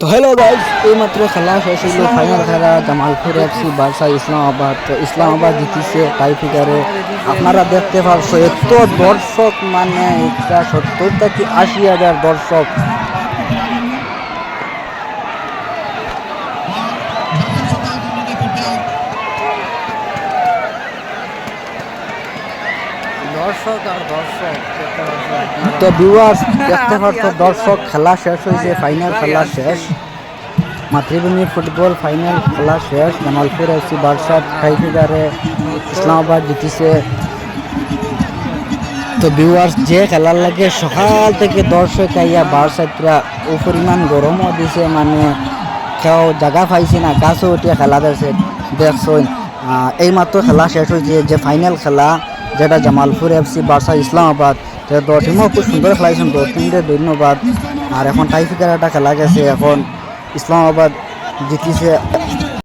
তো hello guys এইমাত্র খেলা শেষ হইল। ফাইনাল খেলা জামালপুর এফসি বার্সা ইসলামাবাদ। তো ইসলামাবাদ জিতিছে টাই ফিগারে। আপনারা দেখতে পাচ্ছ এত দর্শক মানে এটা সত্তর থেকে আশি হাজার দর্শক। দর্শক আর দর্শক। তো ভিউয়ার্স দেখতে পারছ দর্শক খেলা শেষ হয়েছে ফাইনাল খেলা শেষ। মাতৃভূমি ফুটবল ফাইনাল খেলা শেষ। জামালপুর এফসি বার্সা টাই ফিগারে ইসলামাবাদ জিতিছে। তো ভিউয়ার্স যে খেলার লাগে সকাল থেকে দর্শক আইয়া বারসাইটরা ও পরিমাণ গরমও দিছে মানে কেউ জায়গা পাইছে না গাছও উঠিয়া খেলা দেখছে দেখছেন এই মাত্র খেলা শেষ হয়েছে যে ফাইনাল খেলা যেটা জামালপুর এফসি বার্সা, ইসলামাবাদ। তো দশ টিমও খুব সুন্দর খেলাইছেন দশ টিমকে ধন্যবাদ। আর এখন টাইফিকার একটা খেলা গেছে, এখন ইসলামাবাদ জিতিছে।